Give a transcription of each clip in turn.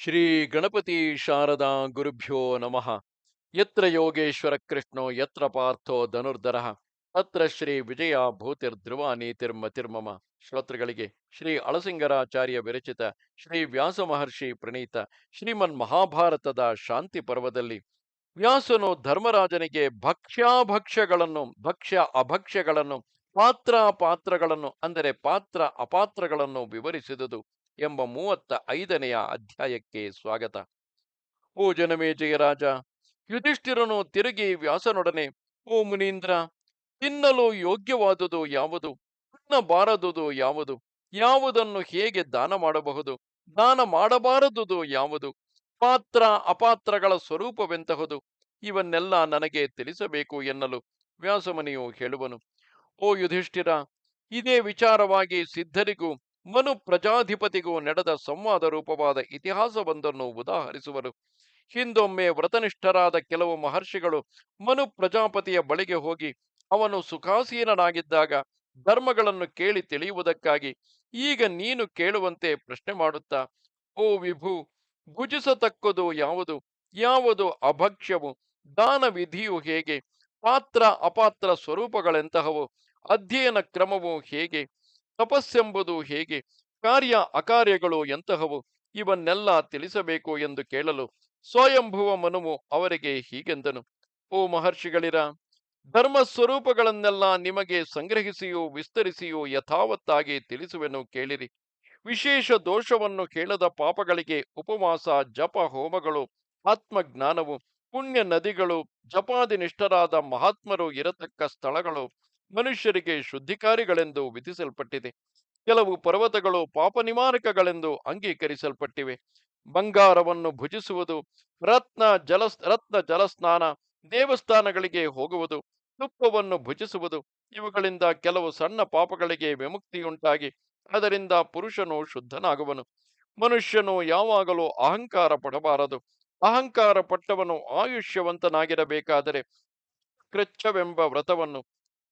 ಶ್ರೀ ಗಣಪತಿ ಶಾರದಾ ಗುರುಭ್ಯೋ ನಮಃ. ಯತ್ರ ಯೋಗೇಶ್ವರ ಕೃಷ್ಣೋ, ಯತ್ರ ಪಾರ್ಥೋ ಧನುರ್ಧರ. ಅತ್ರ ಶ್ರೀ ವಿಜಯ ಭೂತಿರ್ಧ್ರುವ ನೀತಿರ್ಮತಿರ್ಮಮ ಶ್ರೋತೃಗಳಿಗೆ ಶ್ರೀ ಅಳಸಿಂಗರಾಚಾರ್ಯ ವಿರಚಿತ ಶ್ರೀ ವ್ಯಾಸ ಮಹರ್ಷಿ ಪ್ರಣೀತ ಶ್ರೀಮನ್ ಮಹಾಭಾರತದ ಶಾಂತಿ ಪರ್ವದಲ್ಲಿ ವ್ಯಾಸನು ಧರ್ಮರಾಜನಿಗೆ ಭಕ್ಷ್ಯಾಭಕ್ಷ್ಯಗಳನ್ನು, ಭಕ್ಷ್ಯ ಅಭಕ್ಷ್ಯಗಳನ್ನು ಪಾತ್ರ ಪಾತ್ರಗಳನ್ನು ಅಂದರೆ ಪಾತ್ರ ಅಪಾತ್ರಗಳನ್ನು ವಿವರಿಸಿದುದು. ಎಂಬ ಮೂವತ್ತ ಐದನೆಯ ಅಧ್ಯಾಯಕ್ಕೆ ಸ್ವಾಗತ. ಓ ಜನಮೇಜಯ ರಾಜ ಯುಧಿಷ್ಠಿರನು ತಿರುಗಿ ವ್ಯಾಸನೊಡನೆ, ಓ ಮುನೀಂದ್ರ, ತಿನ್ನಲು ಯೋಗ್ಯವಾದುದು ಯಾವುದು? ತಿನ್ನಬಾರದುದು ಯಾವುದು? ಯಾವುದನ್ನು ಹೇಗೆ ದಾನ ಮಾಡಬಹುದು? ದಾನ ಮಾಡಬಾರದುದು ಯಾವುದು? ಪಾತ್ರ ಅಪಾತ್ರಗಳ ಸ್ವರೂಪವೆಂತಹುದು? ಇವನ್ನೆಲ್ಲ ನನಗೆ ತಿಳಿಸಬೇಕು ಎನ್ನಲು ವ್ಯಾಸಮನಿಯು ಹೇಳುವನು. ಓ ಯುಧಿಷ್ಠಿರ, ಇದೇ ವಿಚಾರವಾಗಿ ಸಿದ್ಧರಿಗೂ ಮನು ಪ್ರಜಾಧಿಪತಿಗೂ ನಡೆದ ಸಂವಾದ ರೂಪವಾದ ಇತಿಹಾಸವೊಂದನ್ನು ಉದಾಹರಿಸುವರು. ಹಿಂದೊಮ್ಮೆ ವ್ರತನಿಷ್ಠರಾದ ಕೆಲವು ಮಹರ್ಷಿಗಳು ಮನು ಪ್ರಜಾಪತಿಯ ಬಳಿಗೆ ಹೋಗಿ ಅವನು ಸುಖಾಸೀನನಾಗಿದ್ದಾಗ ಧರ್ಮಗಳನ್ನು ಕೇಳಿ ತಿಳಿಯುವುದಕ್ಕಾಗಿ ಈಗ ನೀನು ಕೇಳುವಂತೆ ಪ್ರಶ್ನೆ ಮಾಡುತ್ತಾ, ಓ ವಿಭು, ಭುಜಿಸತಕ್ಕದು ಯಾವುದು? ಯಾವುದು ಅಭಕ್ಷ್ಯವು? ದಾನ ವಿಧಿಯು ಹೇಗೆ? ಪಾತ್ರ ಅಪಾತ್ರ ಸ್ವರೂಪಗಳೆಂತಹವು? ಅಧ್ಯಯನ ಕ್ರಮವು ಹೇಗೆ? ತಪಸ್ಸೆಂಬುದು ಹೇಗೆ? ಕಾರ್ಯ ಅಕಾರ್ಯಗಳು ಎಂತಹವು? ಇವನ್ನೆಲ್ಲ ತಿಳಿಸಬೇಕು ಎಂದು ಕೇಳಲು ಸ್ವಯಂಭುವ ಮನುವು ಅವರಿಗೆ ಹೀಗೆಂದನು. ಓ ಮಹರ್ಷಿಗಳಿರ ಧರ್ಮ ಸ್ವರೂಪಗಳನ್ನೆಲ್ಲ ನಿಮಗೆ ಸಂಗ್ರಹಿಸಿಯೂ ವಿಸ್ತರಿಸಿಯೂ ಯಥಾವತ್ತಾಗಿ ತಿಳಿಸುವೆನು ಕೇಳಿರಿ. ವಿಶೇಷ ದೋಷವನ್ನು ಕೇಳದ ಪಾಪಗಳಿಗೆ ಉಪವಾಸ, ಜಪ ಹೋಮಗಳು, ಆತ್ಮಜ್ಞಾನವು ಪುಣ್ಯ ನದಿಗಳು ಜಪಾದಿನಿಷ್ಠರಾದ ಮಹಾತ್ಮರು ಇರತಕ್ಕ ಸ್ಥಳಗಳು. ಮನುಷ್ಯರಿಗೆ ಶುದ್ಧಿಕಾರಿಗಳೆಂದು ವಿಧಿಸಲ್ಪಟ್ಟಿದೆ. ಕೆಲವು ಪರ್ವತಗಳು ಪಾಪ ನಿವಾರಕಗಳೆಂದು ಅಂಗೀಕರಿಸಲ್ಪಟ್ಟಿವೆ. ಬಂಗಾರವನ್ನು ಭುಜಿಸುವುದು, ರತ್ನ ಜಲ, ರತ್ನ ಜಲಸ್ನಾನ, ದೇವಸ್ಥಾನಗಳಿಗೆ ಹೋಗುವುದು, ತುಪ್ಪವನ್ನು ಭುಜಿಸುವುದು, ಇವುಗಳಿಂದ ಕೆಲವು ಸಣ್ಣ ಪಾಪಗಳಿಗೆ ವಿಮುಕ್ತಿಯುಂಟಾಗಿ, ಅದರಿಂದ ಪುರುಷನು ಶುದ್ಧನಾಗುವನು. ಮನುಷ್ಯನು ಯಾವಾಗಲೂ ಅಹಂಕಾರ ಪಡಬಾರದು. ಅಹಂಕಾರ ಪಟ್ಟವನು ಆಯುಷ್ಯವಂತನಾಗಿರಬೇಕಾದರೆ ಕೃಚ್ಛವೆಂಬ ವ್ರತವನ್ನು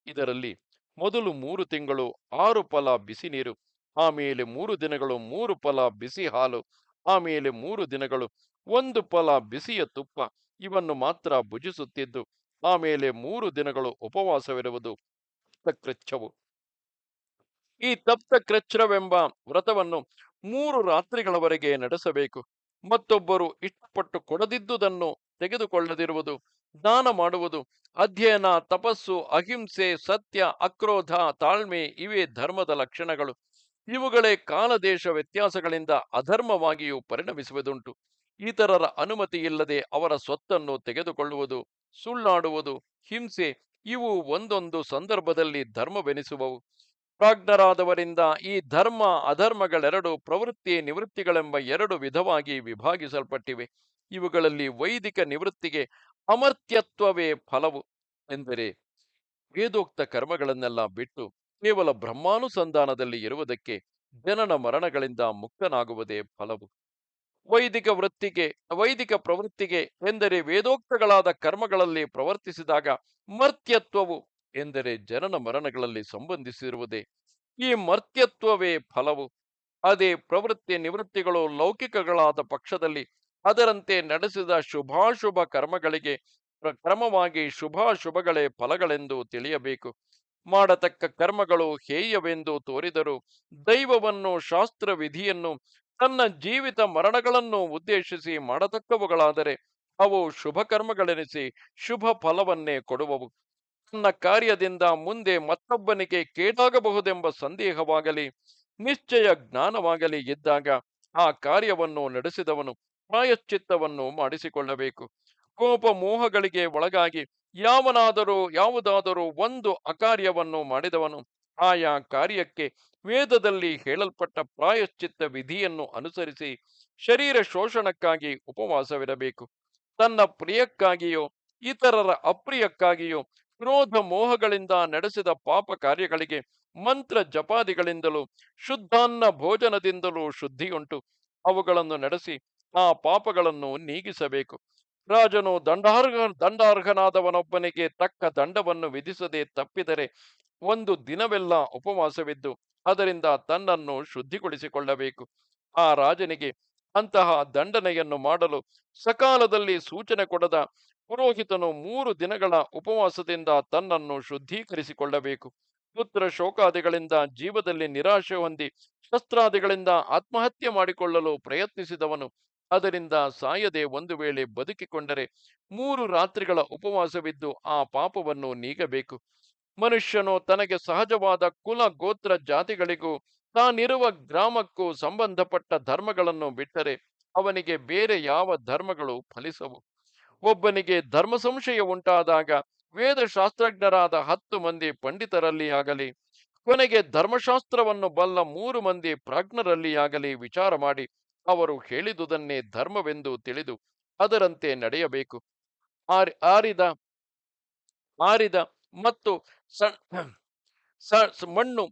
ಇದರಲ್ಲಿ ಮೊದಲು ಮೂರು ತಿಂಗಳು ಆರು ಫಲ ಬಿಸಿ ನೀರು, ಆಮೇಲೆ ಮೂರು ದಿನಗಳು ಮೂರು ಫಲ ಬಿಸಿ ಹಾಲು, ಆಮೇಲೆ ಮೂರು ದಿನಗಳು ಒಂದು ಫಲ ಬಿಸಿಯ ತುಪ್ಪ ಇವನ್ನು ಮಾತ್ರ ಭುಜಿಸುತ್ತಿದ್ದು, ಆಮೇಲೆ ಮೂರು ದಿನಗಳು ಉಪವಾಸವಿರುವುದು ಕೃಚ್ಛವು ಈ ತಪ್ತ ಕೃಚ್ಛವೆಂಬ ವ್ರತವನ್ನು ಮೂರು ರಾತ್ರಿಗಳವರೆಗೆ ನಡೆಸಬೇಕು. ಮತ್ತೊಬ್ಬರು ಇಷ್ಟಪಟ್ಟು ಕೊಡದಿದ್ದುದನ್ನು ತೆಗೆದುಕೊಳ್ಳದಿರುವುದು ದಾನ ಮಾಡುವುದು, ಅಧ್ಯಯನ, ತಪಸ್ಸು, ಅಹಿಂಸೆ, ಸತ್ಯ, ಅಕ್ರೋಧ, ತಾಳ್ಮೆ ಇವೇ ಧರ್ಮದ ಲಕ್ಷಣಗಳು. ಇವುಗಳೇ ಕಾಲದೇಶ ವ್ಯತ್ಯಾಸಗಳಿಂದ ಅಧರ್ಮವಾಗಿಯೂ ಪರಿಣಮಿಸುವುದುಂಟು. ಇತರರ ಅನುಮತಿ ಇಲ್ಲದೆ ಅವರ ಸ್ವತ್ತನ್ನು ತೆಗೆದುಕೊಳ್ಳುವುದು, ಸುಳ್ಳಾಡುವುದು, ಹಿಂಸೆ ಇವು ಒಂದೊಂದು ಸಂದರ್ಭದಲ್ಲಿ ಧರ್ಮವೆನಿಸುವವು. ಪ್ರಾಜ್ಞರಾದವರಿಂದ ಈ ಧರ್ಮ ಅಧರ್ಮಗಳೆರಡು ಪ್ರವೃತ್ತಿ ನಿವೃತ್ತಿಗಳೆಂಬ ಎರಡು ವಿಧವಾಗಿ ವಿಭಾಗಿಸಲ್ಪಟ್ಟಿವೆ. ಇವುಗಳಲ್ಲಿ ವೈದಿಕ ನಿವೃತ್ತಿಗೆ ಅಮರ್ತ್ಯತ್ವವೇ ಫಲವು ಎಂದರೆ ವೇದೋಕ್ತ ಕರ್ಮಗಳನ್ನೆಲ್ಲ ಬಿಟ್ಟು ಕೇವಲ ಬ್ರಹ್ಮಾನುಸಂಧಾನದಲ್ಲಿ ಇರುವುದಕ್ಕೆ ಜನನ ಮರಣಗಳಿಂದ ಮುಕ್ತನಾಗುವುದೇ ಫಲವು. ವೈದಿಕ ವೃತ್ತಿಗೆ, ವೈದಿಕ ಪ್ರವೃತ್ತಿಗೆ ಎಂದರೆ ವೇದೋಕ್ತಗಳಾದ ಕರ್ಮಗಳಲ್ಲಿ ಪ್ರವರ್ತಿಸಿದಾಗ ಮರ್ತ್ಯತ್ವವು ಎಂದರೆ ಜನನ ಮರಣಗಳಲ್ಲಿ ಸಂಬಂಧಿಸಿರುವುದೇ. ಈ ಮರ್ತ್ಯತ್ವವೇ ಫಲವು. ಅದೇ ಪ್ರವೃತ್ತಿ ನಿವೃತ್ತಿಗಳು ಲೌಕಿಕಗಳಾದ ಪಕ್ಷದಲ್ಲಿ ಅದರಂತೆ ನಡೆಸಿದ ಶುಭಾಶುಭ ಕರ್ಮಗಳಿಗೆ ಕ್ರಮವಾಗಿ ಶುಭಾಶುಭಗಳೇ ಫಲಗಳೆಂದು ತಿಳಿಯಬೇಕು. ಮಾಡತಕ್ಕ ಕರ್ಮಗಳು ಹೇಯವೆಂದು ತೋರಿದರು ದೈವವನ್ನು ಶಾಸ್ತ್ರ ವಿಧಿಯನ್ನು ತನ್ನ ಜೀವಿತ ಮರಣಗಳನ್ನು ಉದ್ದೇಶಿಸಿ ಮಾಡತಕ್ಕವುಗಳಾದರೆ ಅವು ಶುಭ ಕರ್ಮಗಳೆನಿಸಿ ಶುಭ ಫಲವನ್ನೇ ಕೊಡುವವು. ತನ್ನ ಕಾರ್ಯದಿಂದ ಮುಂದೆ ಮತ್ತೊಬ್ಬನಿಗೆ ಕೇಡಾಗಬಹುದೆಂಬ ಸಂದೇಹವಾಗಲಿ, ನಿಶ್ಚಯ ಜ್ಞಾನವಾಗಲಿ ಇದ್ದಾಗ ಆ ಕಾರ್ಯವನ್ನು ನಡೆಸಿದವನು ಪ್ರಾಯಶ್ಚಿತ್ತವನ್ನು ಮಾಡಿಸಿಕೊಳ್ಳಬೇಕು. ಕೋಪ ಮೋಹಗಳಿಗೆ ಒಳಗಾಗಿ ಯಾವನಾದರೂ, ಯಾವುದಾದರೂ ಒಂದು ಅಕಾರ್ಯವನ್ನು ಮಾಡಿದವನು ಆಯಾ ಕಾರ್ಯಕ್ಕೆ ವೇದದಲ್ಲಿ ಹೇಳಲ್ಪಟ್ಟ ಪ್ರಾಯಶ್ಚಿತ್ತ ವಿಧಿಯನ್ನು ಅನುಸರಿಸಿ ಶರೀರ ಶೋಷಣಕ್ಕಾಗಿ ಉಪವಾಸವಿರಬೇಕು. ತನ್ನ ಪ್ರಿಯಕ್ಕಾಗಿಯೋ, ಇತರರ ಅಪ್ರಿಯಕ್ಕಾಗಿಯೋ ಕ್ರೋಧ ಮೋಹಗಳಿಂದ ನಡೆಸಿದ ಪಾಪ ಕಾರ್ಯಗಳಿಗೆ ಮಂತ್ರ ಜಪಾದಿಗಳಿಂದಲೂ, ಶುದ್ಧಾನ್ನ ಭೋಜನದಿಂದಲೂ ಶುದ್ಧಿಯುಂಟು. ಅವುಗಳನ್ನು ನಡೆಸಿ ಆ ಪಾಪಗಳನ್ನು ನೀಗಿಸಬೇಕು. ರಾಜನು ದಂಡಾರ್ಹ, ದಂಡಾರ್ಹನಾದವನೊಬ್ಬನಿಗೆ ತಕ್ಕ ದಂಡವನ್ನು ವಿಧಿಸದೆ ತಪ್ಪಿದರೆ ಒಂದು ದಿನವೆಲ್ಲ ಉಪವಾಸವಿದ್ದು, ಅದರಿಂದ ತನ್ನನ್ನು ಶುದ್ಧಿಗೊಳಿಸಿಕೊಳ್ಳಬೇಕು. ಆ ರಾಜನಿಗೆ ಅಂತಹ ದಂಡನೆಯನ್ನು ಮಾಡಲು ಸಕಾಲದಲ್ಲಿ ಸೂಚನೆ ಕೊಡದ ಪುರೋಹಿತನು ಮೂರು ದಿನಗಳ ಉಪವಾಸದಿಂದ ತನ್ನನ್ನು ಶುದ್ಧೀಕರಿಸಿಕೊಳ್ಳಬೇಕು. ಪುತ್ರ ಶೋಕಾದಿಗಳಿಂದ ಜೀವದಲ್ಲಿ ನಿರಾಶೆ ಹೊಂದಿ ಶಸ್ತ್ರಾದಿಗಳಿಂದ ಆತ್ಮಹತ್ಯೆ ಮಾಡಿಕೊಳ್ಳಲು ಪ್ರಯತ್ನಿಸಿದವನು ಅದರಿಂದ ಸಾಯದೆ ಒಂದು ವೇಳೆ ಬದುಕಿಕೊಂಡರೆ ಮೂರು ರಾತ್ರಿಗಳ ಉಪವಾಸವಿದ್ದು ಆ ಪಾಪವನ್ನು ನೀಗಬೇಕು. ಮನುಷ್ಯನು ತನಗೆ ಸಹಜವಾದ ಕುಲ ಗೋತ್ರ ಜಾತಿಗಳಿಗೂ ತಾನಿರುವ ಗ್ರಾಮಕ್ಕೂ ಸಂಬಂಧಪಟ್ಟ ಧರ್ಮಗಳನ್ನು ಬಿಟ್ಟರೆ ಅವನಿಗೆ ಬೇರೆ ಯಾವ ಧರ್ಮಗಳು ಫಲಿಸವು. ಒಬ್ಬನಿಗೆ ಧರ್ಮ ಸಂಶಯ ಉಂಟಾದಾಗ ವೇದಶಾಸ್ತ್ರಜ್ಞರಾದ ಹತ್ತು ಮಂದಿ ಪಂಡಿತರಲ್ಲಿ ಆಗಲಿ, ಕೊನೆಗೆ ಧರ್ಮಶಾಸ್ತ್ರವನ್ನು ಬಲ್ಲ ಮೂರು ಮಂದಿ ಪ್ರಾಜ್ಞರಲ್ಲಿ ಆಗಲಿ ವಿಚಾರ ಮಾಡಿ ಅವರು ಹೇಳಿದುದನ್ನೇ ಧರ್ಮವೆಂದು ತಿಳಿದು ಅದರಂತೆ ನಡೆಯಬೇಕು. ಆರಿ, ಆರಿದ ಆರಿದ ಮತ್ತು ಸಣ್ಣ ಸ- ಸ- ಮಣ್ಣು,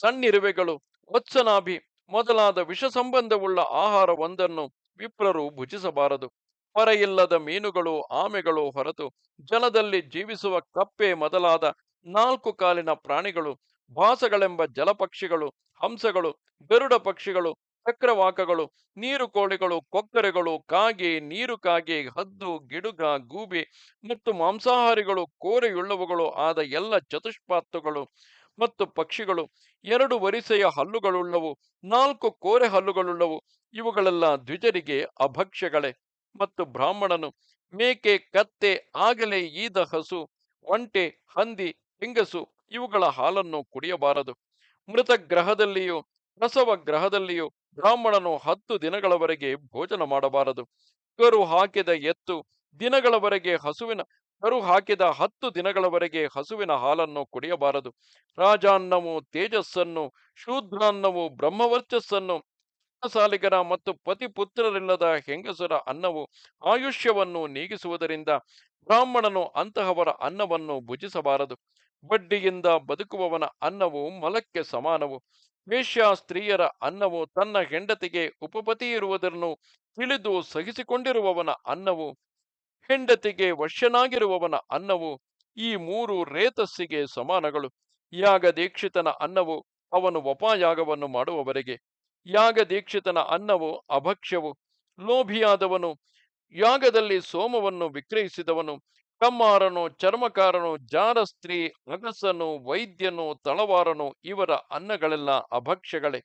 ಸಣ್ಣಿರುವೆಗಳು, ವತ್ಸನಾಭಿ ಮೊದಲಾದ ವಿಷ ಸಂಬಂಧವುಳ್ಳ ಆಹಾರವೊಂದನ್ನು ವಿಪ್ರರು ಭುಜಿಸಬಾರದು. ಹೊರೆಯಿಲ್ಲದ ಮೀನುಗಳು ಆಮೆಗಳು ಹೊರತು ಜಲದಲ್ಲಿ ಜೀವಿಸುವ ಕಪ್ಪೆ ಮೊದಲಾದ ನಾಲ್ಕು ಕಾಲಿನ ಪ್ರಾಣಿಗಳು, ಭಾಸಗಳೆಂಬ ಜಲಪಕ್ಷಿಗಳು, ಹಂಸಗಳು, ಗರುಡ ಪಕ್ಷಿಗಳು ಚಕ್ರವಾಕಗಳು, ನೀರು ಕೋಳಿಗಳು, ಕೊಕ್ಕರೆಗಳು, ಕಾಗೆ, ನೀರು ಕಾಗೆ, ಹದ್ದು, ಗಿಡುಗ, ಗೂಬೆ ಮತ್ತು ಮಾಂಸಾಹಾರಿಗಳು, ಕೋರೆಯುಳ್ಳವುಗಳು ಆದ ಎಲ್ಲ ಚತುಷ್ಪಾತ್ತುಗಳು ಮತ್ತು ಪಕ್ಷಿಗಳು. ಎರಡು ವರಿಸೆಯ ಹಲ್ಲುಗಳುಳ್ಳವು, ನಾಲ್ಕು ಕೋರೆ ಹಲ್ಲುಗಳುಳ್ಳವು, ಇವುಗಳೆಲ್ಲ ದ್ವಿಜರಿಗೆ ಅಭಕ್ಷ್ಯಗಳೇ ಮತ್ತು ಬ್ರಾಹ್ಮಣನು ಮೇಕೆ, ಕತ್ತೆ, ಆಗಲೇ ಈದ ಹಸು, ಒಂಟೆ, ಹಂದಿ ಹೆಂಗಸು ಇವುಗಳ ಹಾಲನ್ನು ಕುಡಿಯಬಾರದು. ಮೃತ ಗ್ರಹದಲ್ಲಿಯೂ ಪ್ರಸವ ಗ್ರಹದಲ್ಲಿಯೂ ಬ್ರಾಹ್ಮಣನು ಹತ್ತು ದಿನಗಳವರೆಗೆ ಭೋಜನ ಮಾಡಬಾರದು. ಕರು ಹಾಕಿದ ಎತ್ತು ದಿನಗಳವರೆಗೆ ಹಸುವಿನ, ಕರು ಹಾಕಿದ ಹತ್ತು ದಿನಗಳವರೆಗೆ ಹಸುವಿನ ಹಾಲನ್ನು ಕುಡಿಯಬಾರದು. ರಾಜಾನ್ನವು ತೇಜಸ್ಸನ್ನು, ಶೂದ್ರಾನ್ನವು ಬ್ರಹ್ಮವರ್ಚಸ್ಸನ್ನು ಸಾಲಿಗರ ಮತ್ತು ಪತಿಪುತ್ರರಿಲ್ಲದ ಹೆಂಗಸರ ಅನ್ನವು ಆಯುಷ್ಯವನ್ನು ನೀಗಿಸುವುದರಿಂದ ಬ್ರಾಹ್ಮಣನು ಅಂತಹವರ ಅನ್ನವನ್ನು ಭುಜಿಸಬಾರದು. ಬಡ್ಡಿಯಿಂದ ಬದುಕುವವನ ಅನ್ನವು ಮಲಕ್ಕೆ ಸಮಾನವು. ವೇಶ್ಯ ಸ್ತ್ರೀಯರ ಅನ್ನವು ತನ್ನ ಹೆಂಡತಿಗೆ ಉಪಪತಿ ಇರುವುದನ್ನು ತಿಳಿದು ಸಹಿಸಿಕೊಂಡಿರುವವನ ಅನ್ನವು ಹೆಂಡತಿಗೆ ವಶ್ಯನಾಗಿರುವವನ ಅನ್ನವು ಈ ಮೂರು ರೇತಸ್ಸಿಗೆ ಸಮಾನಗಳು. ಯಾಗ ದೀಕ್ಷಿತನ ಅನ್ನವು ಅವನು ವಪಾಯಾಗವನ್ನು ಮಾಡುವವರೆಗೆ. ಯಾಗ ದೀಕ್ಷಿತನ ಅನ್ನವು ಅಭಕ್ಷ್ಯವು. ಲೋಭಿಯಾದವನು. ಯಾಗದಲ್ಲಿ ಸೋಮವನ್ನು ವಿಕ್ರಯಿಸಿದವನು. ಕಮ್ಮಾರನು ಚರ್ಮಕಾರನು ಜಾರಸ್ತ್ರಿ ಅಗಸನು, ವೈದ್ಯನು, ತಳವಾರನು ಇವರ ಅನ್ನಗಳೆಲ್ಲ ಅಭಕ್ಷ್ಯಗಳೇ.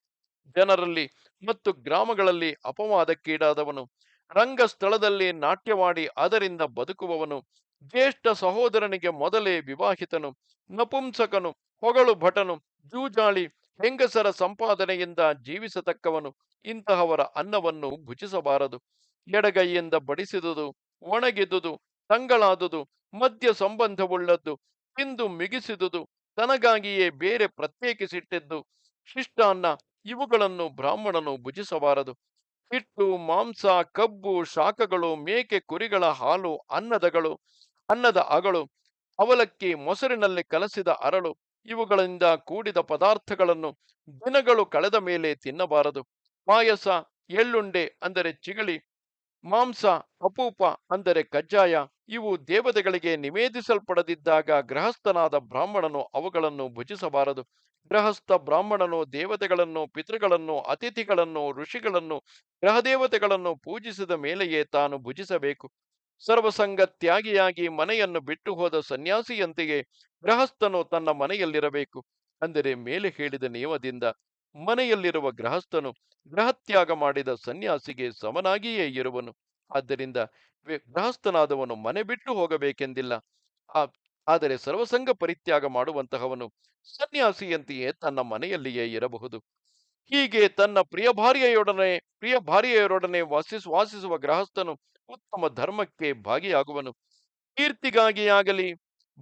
ಜನರಲ್ಲಿ ಮತ್ತು ಗ್ರಾಮಗಳಲ್ಲಿ ಅಪವಾದಕ್ಕೀಡಾದವನು. ರಂಗಸ್ಥಳದಲ್ಲಿ ನಾಟ್ಯವಾಡಿ ಅದರಿಂದ ಬದುಕುವವನು. ಜ್ಯೇಷ್ಠ ಸಹೋದರನಿಗೆ ಮೊದಲೇ ವಿವಾಹಿತನು. ನಪುಂಸಕನು, ಹೊಗಳು ಭಟನು, ಜೂಜಾಳಿ, ಹೆಂಗಸರ ಸಂಪಾದನೆಯಿಂದ ಜೀವಿಸತಕ್ಕವನು. ಇಂತಹವರ ಅನ್ನವನ್ನು ಭುಜಿಸಬಾರದು. ಎಡಗೈಯಿಂದ ಬಡಿಸಿದುದು, ಒಣಗಿದುದು ತಂಗಳಾದುದು, ಮದ್ಯ ಸಂಬಂಧವುಳ್ಳದ್ದು, ತಿಂದು ಮಿಗಿಸಿದುದು, ತನಗಾಗಿಯೇ ಬೇರೆ ಪ್ರತ್ಯೇಕಿಸಿಟ್ಟಿದ್ದು, ಶಿಷ್ಟಾನ್ನ ಇವುಗಳನ್ನು ಬ್ರಾಹ್ಮಣನು ಭುಜಿಸಬಾರದು. ಹಿಟ್ಟು, ಮಾಂಸ, ಕಬ್ಬು, ಶಾಖಗಳು, ಮೇಕೆ, ಕುರಿಗಳ ಹಾಲು, ಅನ್ನದಗಳು, ಅನ್ನದ ಅಗಳು, ಅವಲಕ್ಕಿ, ಮೊಸರಿನಲ್ಲಿ ಕಲಸಿದ ಅರಳು, ಇವುಗಳಿಂದ ಕೂಡಿದ ಪದಾರ್ಥಗಳನ್ನು ದಿನಗಳು ಕಳೆದ ಮೇಲೆ ತಿನ್ನಬಾರದು. ಪಾಯಸ, ಎಳ್ಳುಂಡೆ, ಅಂದರೆ ಚಿಗಳಿ ಮಾಂಸ, ಅಪೂಪ ಅಂದರೆ ಕಜ್ಜಾಯ, ಇವು ದೇವತೆಗಳಿಗೆ ನಿವೇದಿಸಲ್ಪಡದಿದ್ದಾಗ ಗೃಹಸ್ಥನಾದ ಬ್ರಾಹ್ಮಣನು ಅವುಗಳನ್ನು ಭುಜಿಸಬಾರದು. ಗೃಹಸ್ಥ ಬ್ರಾಹ್ಮಣನು ದೇವತೆಗಳನ್ನು, ಪಿತೃಗಳನ್ನು, ಅತಿಥಿಗಳನ್ನು, ಋಷಿಗಳನ್ನು ಗ್ರಹದೇವತೆಗಳನ್ನು ಪೂಜಿಸಿದ ಮೇಲೆಯೇ ತಾನು ಭುಜಿಸಬೇಕು. ಸರ್ವಸಂಗ ತ್ಯಾಗಿಯಾಗಿ ಮನೆಯನ್ನು ಬಿಟ್ಟು ಹೋದ ಸನ್ಯಾಸಿಯಂತೆಯೇ ಗೃಹಸ್ಥನು ತನ್ನ ಮನೆಯಲ್ಲಿರಬೇಕು. ಅಂದರೆ ಮೇಲೆ ಹೇಳಿದ ನಿಯಮದಿಂದ ಮನೆಯಲ್ಲಿರುವ ಗೃಹಸ್ಥನು ಗೃಹತ್ಯಾಗ ಮಾಡಿದ ಸನ್ಯಾಸಿಗೆ ಸಮನಾಗಿಯೇ ಇರುವನು. ಆದ್ದರಿಂದ ಗೃಹಸ್ಥನಾದವನು ಮನೆ ಬಿಟ್ಟು ಹೋಗಬೇಕೆಂದಿಲ್ಲ. ಆದರೆ ಸರ್ವಸಂಗ ಪರಿತ್ಯಾಗ ಮಾಡುವಂತಹವನು ಸನ್ಯಾಸಿಯಂತೆಯೇ ತನ್ನ ಮನೆಯಲ್ಲಿಯೇ ಇರಬಹುದು. ಹೀಗೆ ತನ್ನ ಪ್ರಿಯ ಭಾರ್ಯೆಯೊಡನೆ, ಪ್ರಿಯ ಭಾರ್ಯೆಯರೊಡನೆ ವಾಸಿಸ್, ವಾಸಿಸುವ ಗೃಹಸ್ಥನು ಉತ್ತಮ ಧರ್ಮಕ್ಕೆ ಭಾಗಿಯಾಗುವನು. ಕೀರ್ತಿಗಾಗಿಯಾಗಲಿ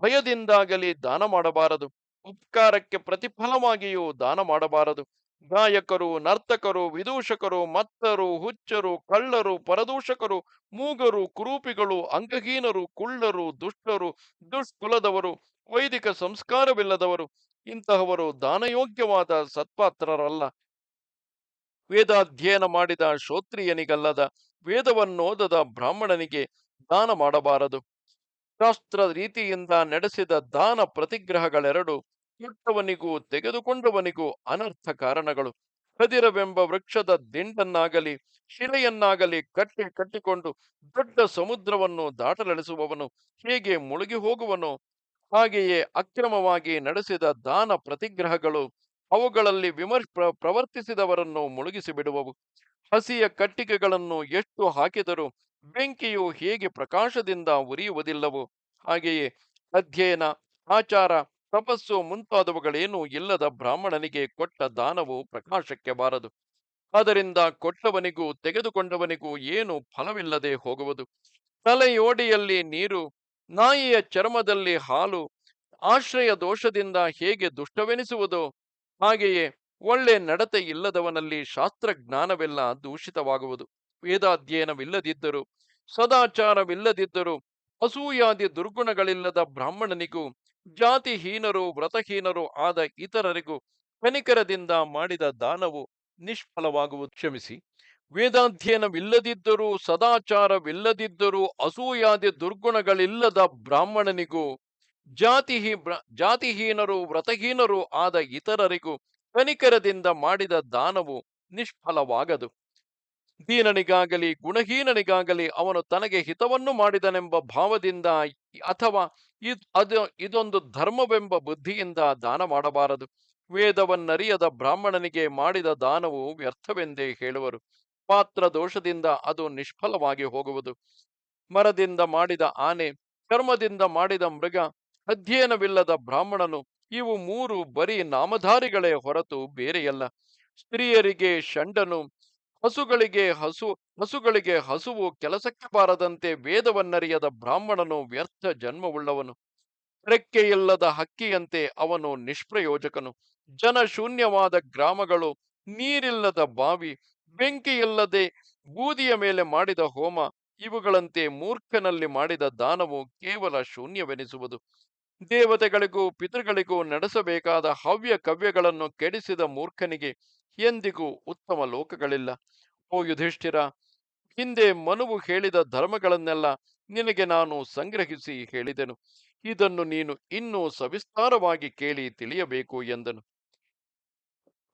ಭಯದಿಂದಾಗಲಿ ದಾನ ಮಾಡಬಾರದು. ಉಪಕಾರಕ್ಕೆ ಪ್ರತಿಫಲವಾಗಿಯೂ ದಾನ ಮಾಡಬಾರದು. ಗಾಯಕರು ನರ್ತಕರು, ವಿದೂಷಕರು, ಮತ್ತರು, ಹುಚ್ಚರು, ಕಳ್ಳರು, ಪರದೂಷಕರು, ಮೂಗರು, ಕುರೂಪಿಗಳು, ಅಂಗಹೀನರು, ಕುಳ್ಳರು, ದುಷ್ಟರು, ದುಷ್ಕುಲದವರು, ವೈದಿಕ ಸಂಸ್ಕಾರವಿಲ್ಲದವರು, ಇಂತಹವರು ದಾನಯೋಗ್ಯವಾದ ಸತ್ಪಾತ್ರರಲ್ಲ. ವೇದಾಧ್ಯಯನ ಮಾಡಿದ ಶ್ರೋತ್ರಿಯನಿಗಲ್ಲದ ವೇದವನ್ನೋದದ ಬ್ರಾಹ್ಮಣನಿಗೆ ದಾನ ಮಾಡಬಾರದು. ಶಾಸ್ತ್ರ ರೀತಿಯಿಂದ ನಡೆಸಿದ ದಾನ ಪ್ರತಿಗ್ರಹಗಳೆರಡು ಕೊಟ್ಟವನಿಗೂ ತೆಗೆದುಕೊಂಡವನಿಗೂ ಅನರ್ಥ ಕಾರಣಗಳು. ಕದಿರವೆಂಬ ವೃಕ್ಷದ ದಿಂಡನ್ನಾಗಲಿ, ಶಿಲೆಯನ್ನಾಗಲಿ ಕಟ್ಟಿ, ಕಟ್ಟಿಕೊಂಡು ದೊಡ್ಡ ಸಮುದ್ರವನ್ನು ದಾಟಲೆಳಿಸುವವನು ಹೇಗೆ ಮುಳುಗಿ ಹೋಗುವನು, ಹಾಗೆಯೇ ಅಕ್ರಮವಾಗಿ ನಡೆಸಿದ ದಾನ ಪ್ರತಿಗ್ರಹಗಳು, ಅವುಗಳಲ್ಲಿ ವಿಮರ್ಶ ಪ್ರವರ್ತಿಸಿದವರನ್ನು ಮುಳುಗಿಸಿ ಬಿಡುವವು. ಹಸಿಯ ಕಟ್ಟಿಗೆಗಳನ್ನು ಎಷ್ಟು ಹಾಕಿದರೂ ಬೆಂಕಿಯು ಹೇಗೆ ಪ್ರಕಾಶದಿಂದ ಉರಿಯುವುದಿಲ್ಲವೋ, ಹಾಗೆಯೇ ಅಧ್ಯಯನ, ಆಚಾರ ತಪಸ್ಸು ಮುಂತಾದವುಗಳೇನೂ ಇಲ್ಲದ ಬ್ರಾಹ್ಮಣನಿಗೆ ಕೊಟ್ಟ ದಾನವು ಪ್ರಕಾಶಕ್ಕೆ ಬಾರದು. ಅದರಿಂದ ಕೊಟ್ಟವನಿಗೂ ತೆಗೆದುಕೊಂಡವನಿಗೂ ಏನು ಫಲವಿಲ್ಲದೆ ಹೋಗುವುದು. ತಲೆಯೋಡಿಯಲ್ಲಿ ನೀರು, ನಾಯಿಯ ಚರ್ಮದಲ್ಲಿ ಹಾಲು, ಆಶ್ರಯ ದೋಷದಿಂದ ಹೇಗೆ ದುಷ್ಟವೆನಿಸುವುದೋ? ಹಾಗೆಯೇ ಒಳ್ಳೆ ನಡತೆ ಇಲ್ಲದವನಲ್ಲಿ ಶಾಸ್ತ್ರಜ್ಞಾನವೆಲ್ಲ ದೂಷಿತವಾಗುವುದು. ವೇದಾಧ್ಯಯನವಿಲ್ಲದಿದ್ದರೂ, ಸದಾಚಾರವಿಲ್ಲದಿದ್ದರೂ, ಅಸೂಯಾದಿ ದುರ್ಗುಣಗಳಿಲ್ಲದ ಬ್ರಾಹ್ಮಣನಿಗೂ ಜಾತಿಹೀನರು, ವ್ರತಹೀನರು ಆದ ಇತರರಿಗೂ ಕನಿಕರದಿಂದ ಮಾಡಿದ ದಾನವು ನಿಷ್ಫಲವಾಗುವುದು. ಕ್ಷಮಿಸಿ. ವೇದಾಧ್ಯಯನವಿಲ್ಲದಿದ್ದರೂ, ಸದಾಚಾರವಿಲ್ಲದಿದ್ದರೂ, ಅಸೂಯಾದಿ ದುರ್ಗುಣಗಳಿಲ್ಲದ ಬ್ರಾಹ್ಮಣನಿಗೂ, ಜಾತಿಹೀ ಜಾತಿಹೀನರು, ವ್ರತಹೀನರು ಆದ ಇತರರಿಗೂ ಕನಿಕರದಿಂದ ಮಾಡಿದ ದಾನವು ನಿಷ್ಫಲವಾಗದು. ದೀನನಿಗಾಗಲಿ, ಗುಣಹೀನನಿಗಾಗಲಿ ಅವನು ತನಗೆ ಹಿತವನ್ನು ಮಾಡಿದನೆಂಬ ಭಾವದಿಂದ ಅಥವಾ ಅದು, ಇದೊಂದು ಧರ್ಮವೆಂಬ ಬುದ್ಧಿಯಿಂದ ದಾನ ಮಾಡಬಾರದು. ವೇದವನ್ನರಿಯದ ಬ್ರಾಹ್ಮಣನಿಗೆ ಮಾಡಿದ ದಾನವು ವ್ಯರ್ಥವೆಂದೇ ಹೇಳುವರು. ಪಾತ್ರ ದೋಷದಿಂದ ಅದು ನಿಷ್ಫಲವಾಗಿ ಹೋಗುವುದು. ಮರದಿಂದ ಮಾಡಿದ ಆನೆ ಕರ್ಮದಿಂದ ಮಾಡಿದ ಮೃಗ, ಅಧ್ಯಯನವಿಲ್ಲದ ಬ್ರಾಹ್ಮಣನು, ಇವು ಮೂರು ಬರೀ ನಾಮಧಾರಿಗಳೇ ಹೊರತು ಬೇರೆಯಲ್ಲ. ಸ್ತ್ರೀಯರಿಗೆ ಷಂಡನು ಹಸುಗಳಿಗೆ ಹಸು, ಹಸುಗಳಿಗೆ ಹಸುವು ಕೆಲಸಕ್ಕೆ ಬಾರದಂತೆ ವೇದವನ್ನರಿಯದ ಬ್ರಾಹ್ಮಣನು ವ್ಯರ್ಥ ಜನ್ಮವುಳ್ಳವನು. ರೆಕ್ಕೆಯಿಲ್ಲದ ಹಕ್ಕಿಯಂತೆ ಅವನು ನಿಷ್ಪ್ರಯೋಜಕನು. ಜನಶೂನ್ಯವಾದ ಗ್ರಾಮಗಳು, ನೀರಿಲ್ಲದ ಬಾವಿ ಬೆಂಕಿಯಿಲ್ಲದೆ ಬೂದಿಯ ಮೇಲೆ ಮಾಡಿದ ಹೋಮ, ಇವುಗಳಂತೆ ಮೂರ್ಖನಲ್ಲಿ ಮಾಡಿದ ದಾನವು ಕೇವಲ ಶೂನ್ಯವೆನಿಸುವುದು. ದೇವತೆಗಳಿಗೂ ಪಿತೃಗಳಿಗೂ ನಡೆಸಬೇಕಾದ ಹವ್ಯ ಕವ್ಯಗಳನ್ನು ಕೆಡಿಸಿದ ಮೂರ್ಖನಿಗೆ ಎಂದಿಗೂ ಉತ್ತಮ ಲೋಕಗಳಿಲ್ಲ. ಓ ಯುಧಿಷ್ಠಿರ, ಹಿಂದೆ ಮನುವು ಹೇಳಿದ ಧರ್ಮಗಳನ್ನೆಲ್ಲ ನಿನಗೆ ನಾನು ಸಂಗ್ರಹಿಸಿ ಹೇಳಿದೆನು. ಇದನ್ನು ನೀನು ಇನ್ನೂ ಸವಿಸ್ತಾರವಾಗಿ ಕೇಳಿ ತಿಳಿಯಬೇಕು ಎಂದನು.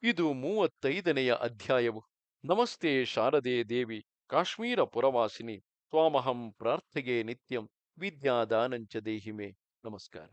ಇದು ಮೂವತ್ತೈದನೆಯ ಅಧ್ಯಾಯವು. ನಮಸ್ತೆ ಶಾರದೆ ದೇವಿ, ಕಾಶ್ಮೀರ ಪುರವಾಸಿನಿ, ತ್ವಾಮಹಂ ಪ್ರಾರ್ಥೆಗೆ ನಿತ್ಯಂ ವಿದ್ಯಾದಾನಂಚ ದೇಹಿಮೆ. नमस्कार